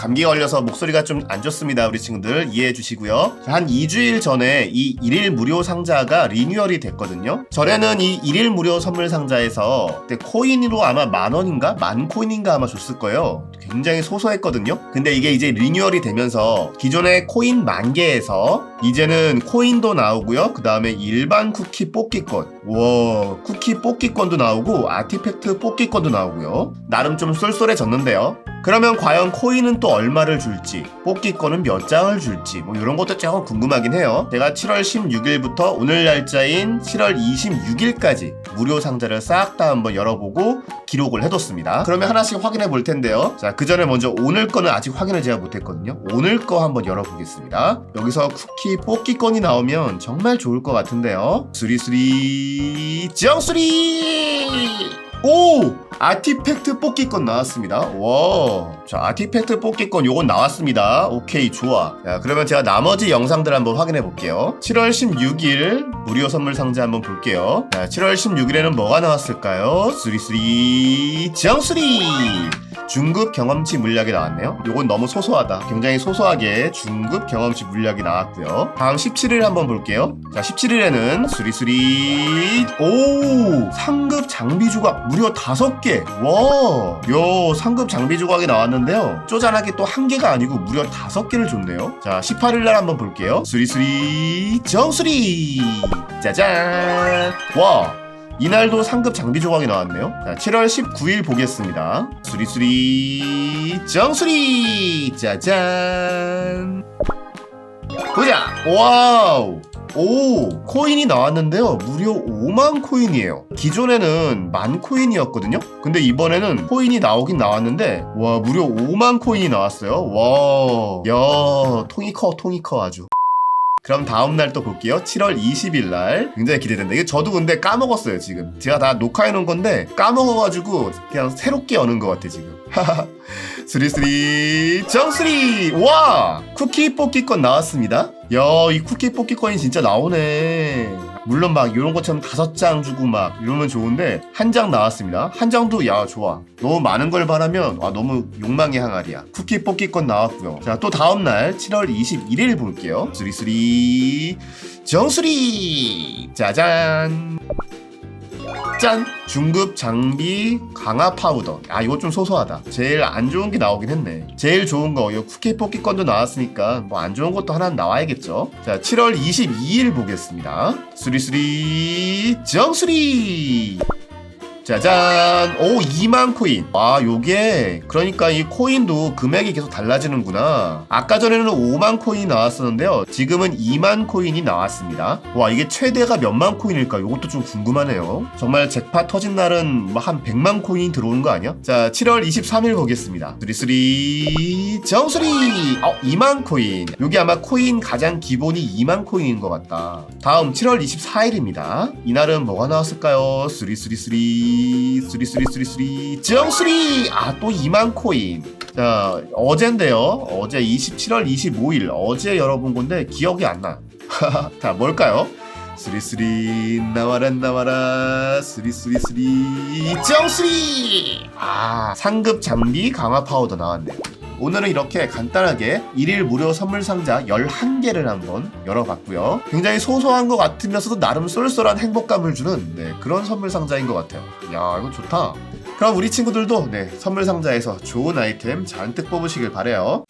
감기 걸려서 목소리가 좀 안 좋습니다. 우리 친구들 이해해 주시고요. 자, 한 2주일 전에 이 1일 무료 상자가 리뉴얼이 됐거든요. 전에는 이 1일 무료 선물 상자에서 코인으로 아마 만 원인가? 만 코인인가 아마 줬을 거예요. 굉장히 소소했거든요. 근데 이게 이제 리뉴얼이 되면서 기존의 코인 만 개에서 이제는 코인도 나오고요. 그 다음에 일반 쿠키 뽑기권. 와, 쿠키 뽑기권도 나오고 아티팩트 뽑기권도 나오고요. 나름 좀 쏠쏠해졌는데요. 그러면 과연 코인은 또 얼마를 줄지, 뽑기권은 몇 장을 줄지, 뭐 이런 것도 조금 궁금하긴 해요. 제가 7월 16일부터 오늘 날짜인 7월 26일까지 무료 상자를 싹 다 한번 열어보고 기록을 해뒀습니다. 그러면 하나씩 확인해 볼 텐데요. 자, 그 전에 먼저 오늘 거는 아직 확인을 제가 못했거든요. 오늘 거 한번 열어보겠습니다. 여기서 쿠키 뽑기권이 나오면 정말 좋을 것 같은데요. 수리수리 정수리! 오! 아티팩트 뽑기권 나왔습니다. 와. 자, 아티팩트 뽑기권 요건 나왔습니다. 오케이, 좋아. 자, 그러면 제가 나머지 영상들 한번 확인해 볼게요. 7월 16일 무료 선물 상자 한번 볼게요. 자, 7월 16일에는 뭐가 나왔을까요? 수리수리 정수리! 중급 경험치 물약이 나왔네요. 요건 너무 소소하다. 굉장히 소소하게 중급 경험치 물약이 나왔고요. 다음 17일 한번 볼게요. 자, 17일에는 수리수리 오 상급 장비 조각 무려 5개. 와, 요 상급 장비 조각이 나왔는데요. 쪼잔하게 또 한 개가 아니고 무려 5개를 줬네요. 자, 18일 날 한번 볼게요. 수리수리 정수리 짜잔. 와, 이날도 상급 장비 조각이 나왔네요. 자, 7월 19일 보겠습니다. 수리수리 정수리 짜잔. 보자. 와우. 오, 코인이 나왔는데요. 무려 5만 코인이에요. 기존에는 만 코인이었거든요. 근데 이번에는 코인이 나오긴 나왔는데, 와, 무려 5만 코인이 나왔어요. 와, 야, 통이 커, 통이 커 아주. 그럼 다음 날 또 볼게요. 7월 20일 날 굉장히 기대된다. 이게 저도 근데 까먹었어요 지금. 제가 다 녹화해 놓은 건데 까먹어가지고 그냥 새롭게 여는 것 같아 지금. 스리스리 정스리 와 쿠키 뽑기권 나왔습니다. 야 이 쿠키 뽑기권이 진짜 나오네. 물론 막 이런 것처럼 다섯 장 주고 막 이러면 좋은데 한 장 나왔습니다. 한 장도 야 좋아. 너무 많은 걸 바라면 와 너무 욕망의 항아리야. 쿠키 뽑기권 나왔고요. 자 또 다음 날 7월 21일 볼게요. 수리수리 정수리 짜잔. 짠! 중급 장비 강화 파우더. 아, 이거 좀 소소하다. 제일 안 좋은 게 나오긴 했네. 제일 좋은 거, 이 쿠키 뽑기권도 나왔으니까 뭐 안 좋은 것도 하나 나와야겠죠. 자, 7월 22일 보겠습니다. 수리수리 정수리! 짜잔! 오, 2만 코인. 아, 요게, 그러니까 이 코인도 금액이 계속 달라지는구나. 아까 전에는 5만 코인이 나왔었는데요. 지금은 2만 코인이 나왔습니다. 와, 이게 최대가 몇만 코인일까? 요것도 좀 궁금하네요. 정말 잭팟 터진 날은 뭐 한 100만 코인이 들어오는 거 아니야? 자, 7월 23일 보겠습니다. 수리수리, 정수리! 어, 2만 코인. 요게 아마 코인 가장 기본이 2만 코인인 것 같다. 다음 7월 24일입니다. 이날은 뭐가 나왔을까요? 수리수리수리. 수리수리수리수리 정수리. 아또 2만 코인. 자 어젠데요. 어제 27월 25일. 어제 열어본 건데 기억이 안나자 뭘까요? 수리수리 나와라 나와라. 수리수리수리 정수리. 아 상급 장비 강화 파우더 나왔네요 오늘은 이렇게 간단하게 1일 무료 선물 상자 11개를 한번 열어봤고요. 굉장히 소소한 것 같으면서도 나름 쏠쏠한 행복감을 주는 네, 그런 선물 상자인 것 같아요. 야, 이거 좋다. 그럼 우리 친구들도 네, 선물 상자에서 좋은 아이템 잔뜩 뽑으시길 바래요.